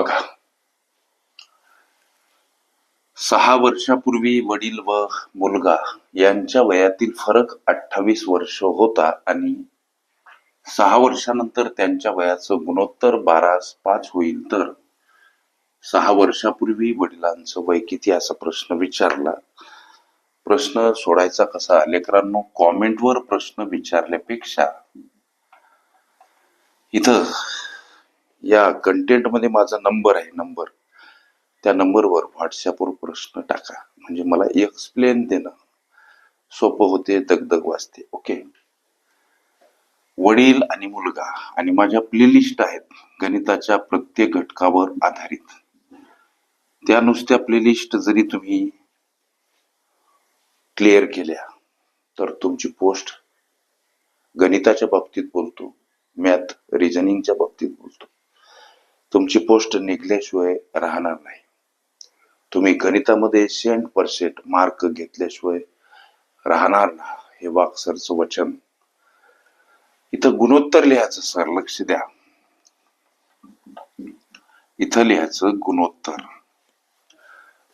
बघा. सहा वर्षापूर्वी वडील व मुलगा यांच्या वयातील फरक अठ्ठावीस वर्ष होता आणि सहा वर्षानंतर त्यांच्या वयाचं गुणोत्तर बारा पाच होईल तर सहा वर्षापूर्वी वडिलांचं वय किती असा प्रश्न विचारला. प्रश्न सोडायचा कसा? लेकरांनो कॉमेंटवर प्रश्न विचारल्यापेक्षा इथं या कंटेंटमध्ये माझा नंबर आहे नंबर त्या नंबरवर व्हॉट्सअपवर प्रश्न टाका. म्हणजे मला एक्सप्लेन देणं सोपं होते दगदग वाचते ओके वडील आणि मुलगा आणि माझ्या प्लेलिस्ट आहेत गणिताच्या प्रत्येक घटकावर आधारित. त्या नुसत्या प्लेलिस्ट जरी तुम्ही क्लिअर केल्या तर तुमची पोस्ट गणिताच्या बाबतीत बोलतो मॅथ रिझनिंगच्या बाबतीत बोलतो. तुमची पोस्ट निघल्याशिवाय राहणार नाही. तुम्ही गणितामध्ये सेंट पर्सेंट मार्क घेतल्याशिवाय राहणार ना हे वाकसरचं वचन. इथं गुणोत्तर लिहायचं सर लक्ष द्या. इथं लिहायचं गुणोत्तर.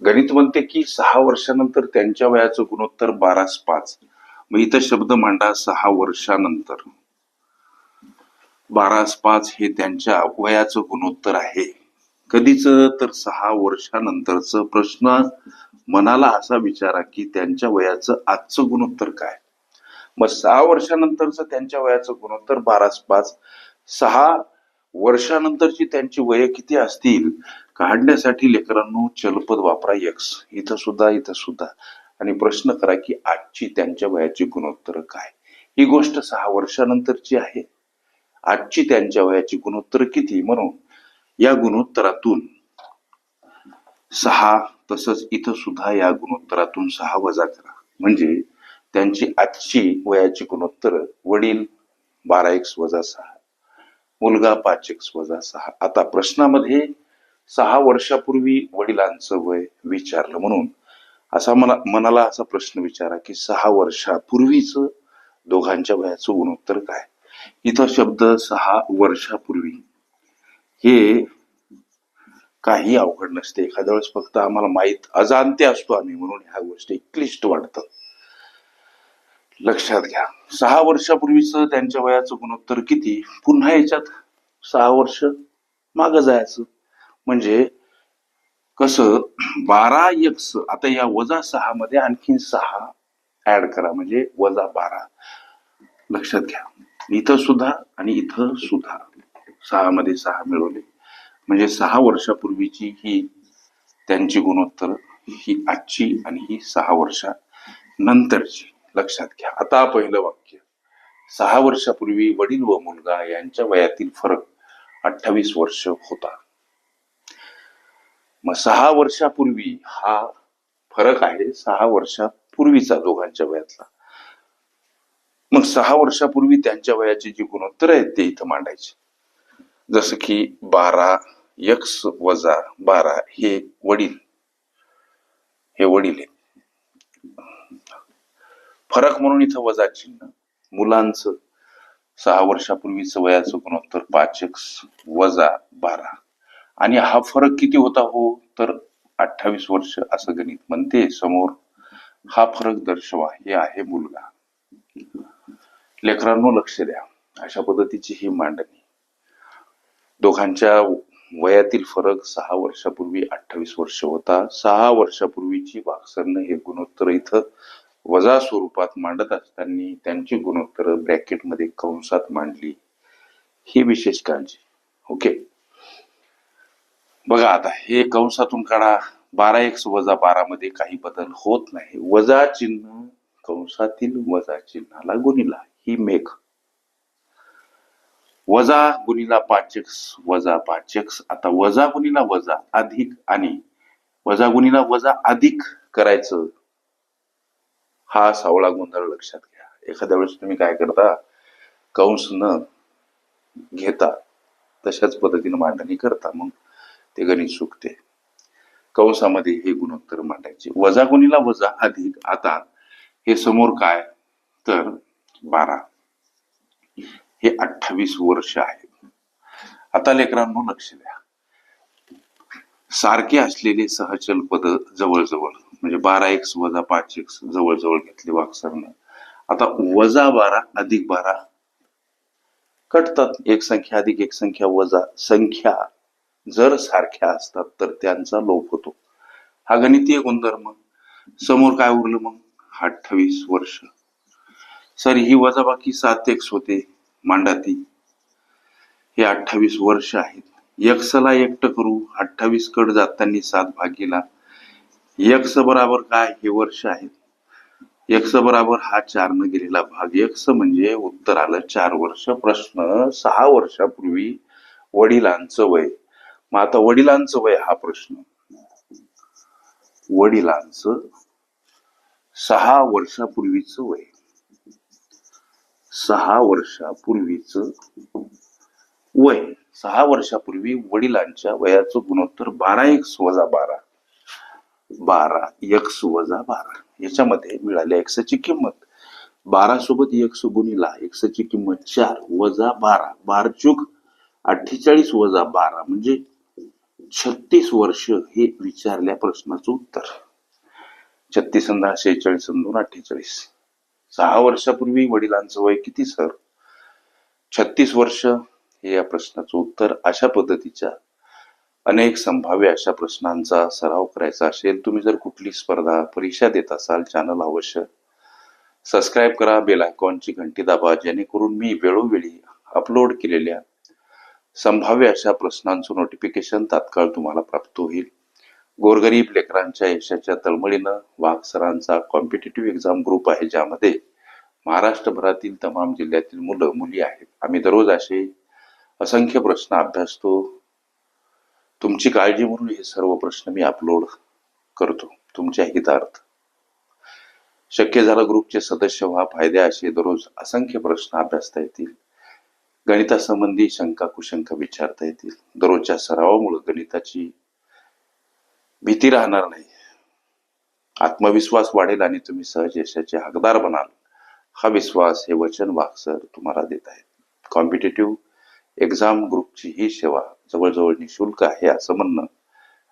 गणित म्हणते की सहा वर्षानंतर त्यांच्या वयाचं गुणोत्तर बारास पाच. मग इथं शब्द मांडा सहा वर्षानंतर. बारास पाच हे त्यांच्या वयाचं गुणोत्तर आहे. कधीच तर सहा वर्षानंतरच प्रश्न मनाला असा विचारा की त्यांच्या वयाचं आजचं गुणोत्तर काय? मग सहा वर्षानंतरच त्यांच्या वयाचं गुणोत्तर बारास पाच सहा वर्षानंतरची त्यांची वय किती असतील? काढण्यासाठी लेकरांनो चलपद वापरा यक्स इथं सुद्धा इथं सुद्धा. आणि प्रश्न करा की आजची त्यांच्या वयाची गुणोत्तर काय? ही गोष्ट सहा वर्षानंतरची आहे. आजची त्यांच्या वयाची गुणोत्तर किती? म्हणून या गुणोत्तरातून सहा तसंच इथं सुद्धा या गुणोत्तरातून सहा वजा करा. म्हणजे त्यांची आजची वयाची गुणोत्तर वडील बारा एक्स वजा सहा मुलगा पाच एक्स वजा सहा. आता प्रश्नामध्ये सहा वर्षापूर्वी वडिलांचं वय विचारलं. म्हणून असा मला मनाला असा प्रश्न विचारा की सहा वर्षापूर्वीच दोघांच्या वयाचं गुणोत्तर काय? इथं शब्द सहा वर्षापूर्वी. हे काही अवघड नसते. एखाद्या वेळेस फक्त आम्हाला माहीत अजाणते असतो आम्ही. म्हणून ह्या गोष्टी क्लिष्ट वाटतं. लक्षात घ्या. सहा वर्षापूर्वीच त्यांच्या वयाचं गुणोत्तर किती? पुन्हा याच्यात सहा वर्ष माग जायचं. म्हणजे कसं? बारा एक्स आता या वजा सहा मध्ये आणखीन सहा ऍड करा. म्हणजे वजा बारा. लक्षात घ्या. इथं सुद्धा आणि इथं सुद्धा सहा मध्ये सहा मिळवले. म्हणजे सहा वर्षापूर्वीची ही त्यांची गुणोत्तर ही आजची आणि ही सहा वर्षा नंतरची लक्षात घ्या. आता पहिलं वाक्य. सहा वर्षापूर्वी वडील व मुलगा यांच्या वयातील फरक अठ्ठावीस वर्ष होता. मग सहा वर्षापूर्वी हा फरक आहे सहा वर्षापूर्वीचा दोघांच्या वयातला. मग सहा वर्षापूर्वी त्यांच्या वयाचे जी गुणोत्तर आहेत ते इथं मांडायचे. जसं की बारा यक्स वजा बारा हे वडील. हे वडील आहेत. फरक म्हणून इथं वजा चिन्ह. मुलांचं सहा वर्षापूर्वीचं वयाचं गुणोत्तर पाच एक्स वजा बारा. आणि हा फरक किती होता हो? तर अठ्ठावीस वर्ष असं गणित म्हणते समोर. हा फरक दर्शवा. हे आहे मुलगा. लेकरांनो लक्ष द्या. अशा पद्धतीची ही मांडणी. दोघांच्या वयातील फरक सहा वर्षापूर्वी अठ्ठावीस वर्ष होता. सहा वर्षापूर्वीची वाकसरनं हे गुणोत्तर इथं वजा स्वरूपात मांडत असताना त्यांची गुणोत्तर ब्रॅकेटमध्ये कंसात मांडली. ही विशेष काळजी. ओके? बघा आता हे कंसातून काढा. बारा एक्स वजा बारा मध्ये काही बदल होत नाही. वजा चिन्ह कंसातील वजा चिन्हाला गुणिला ही मेघ. वजा गुणिला पाच वजा पाचक आता वजा गुणिला वजा अधिक आणि वजा गुणिला वजा अधिक करायचं हा सावळा गोंधळ लक्षात घ्या. एखाद्या वेळेस तुम्ही काय करता कंस न घेता तशाच पद्धतीने मांडणी करता मग ते गणित सुकते कंसामध्ये हे गुणोत्तर मांडायचे. वजा गुणीला वजा अधिक. आता हे समोर काय? तर बारा. हे अठ्ठावीस वर्ष आहे. आता लेकरांनो लक्ष द्या. सारखे असलेले सहचल पद जवळजवळ म्हणजे बारा एक्स वजा पाच एक्स जवळजवळ घेतले वाक्सरनं. आता वजा बारा अधिक बारा कटतात. एक संख्या अधिक एक संख्या वजा संख्या जर सारख्या असतात तर त्यांचा लोप होतो. हा गणितीय गुणधर्म. समोर काय उरलं मग? अठ्ठावीस वर्ष. सर ही वजाबाकी सात एक्स होते मांडाती. हे अठ्ठावीस वर्ष आहेत. यक्षला एकटं करू अठ्ठावीस कड जाताना सात भागीला. यक्स बराबर काय हे वर्ष आहेत. यक्ष बराबर हा चार न गेलेला भाग. यक्ष म्हणजे उत्तर आलं चार वर्ष प्रश्न सहा वर्षापूर्वी वडिलांचं वय. मग आता वडिलांचं वय हा प्रश्न. वडिलांचं सहा वर्षापूर्वीचं वय. सहा वर्षापूर्वीचं वय. सहा वर्षापूर्वी वडिलांच्या वयाचं गुणोत्तर बारा एक्स वजा बारा. बारा एक्स वजा बारा. याच्यामध्ये मिळाल्या एक्सची किंमत. बारा सोबत एक्स गुणिला एक्सची किंमत चार वजा बारा. बार चूक अठ्ठेचाळीस वजा बारा म्हणजे छत्तीस वर्ष हे विचारल्या प्रश्नाचं उत्तर. छत्तीस अंदा शेहेचाळीस दोन अठ्ठेचाळीस. सहा वर्षापूर्वी वडिलांचं वय किती सर? छत्तीस वर्ष हे या प्रश्नाचं उत्तर अशा पद्धतीच्या अनेक संभाव्य अशा प्रश्नांचा सराव करायचा असेल. तुम्ही जर कुठली स्पर्धा परीक्षा देत असाल चॅनल अवश्य सबस्क्राईब करा बेल आयकॉनची घंटी दाबा जेणेकरून मी वेळोवेळी अपलोड केलेल्या संभाव्य अशा प्रश्नांचं नोटिफिकेशन तात्काळ तुम्हाला प्राप्त होईल. गोरगरीब लेकरांच्या यशाच्या तळमळीनं वाघ सरांचा कॉम्पिटेटिव्ह एक्झाम ग्रुप आहे ज्यामध्ये महाराष्ट्रभरातील तमाम जिल्ह्यातील मुलं मुली आहेत. आम्ही दररोज असे असंख्य प्रश्न अभ्यासतो. तुमची काळजी म्हणून हे सर्व प्रश्न मी अपलोड करतो. तुमच्या हितार्थ. शक्य झालं ग्रुपचे सदस्य व्हा फायदे असे दररोज असंख्य प्रश्न अभ्यासता येतील. गणितासंबंधी शंका कुशंका विचारता येतील. दररोजच्या सरावामुळे गणिताची भीती राहणार नाही. आत्मविश्वास वाढेल आणि तुम्ही सहज यशाचे हकदार बनाल. हा विश्वास हे वचन वाक्सर तुम्हाला देत आहेत. कॉम्पिटेटिव्ह एक्झाम ग्रुपची ही सेवा जवळजवळ निशुल्क आहे असं म्हणणं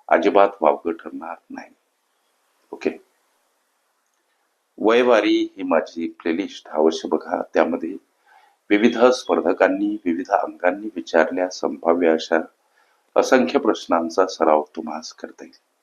अजिबात वावगं ठरणार नाही. ओके वयवारी ही माझी प्लेलिस्ट अवश्य बघा. त्यामध्ये विविध स्पर्धकांनी विविध अंकांनी विचारल्या संभाव्य अशा असंख्य प्रश्नांचा सराव तुम्हाला करता येईल.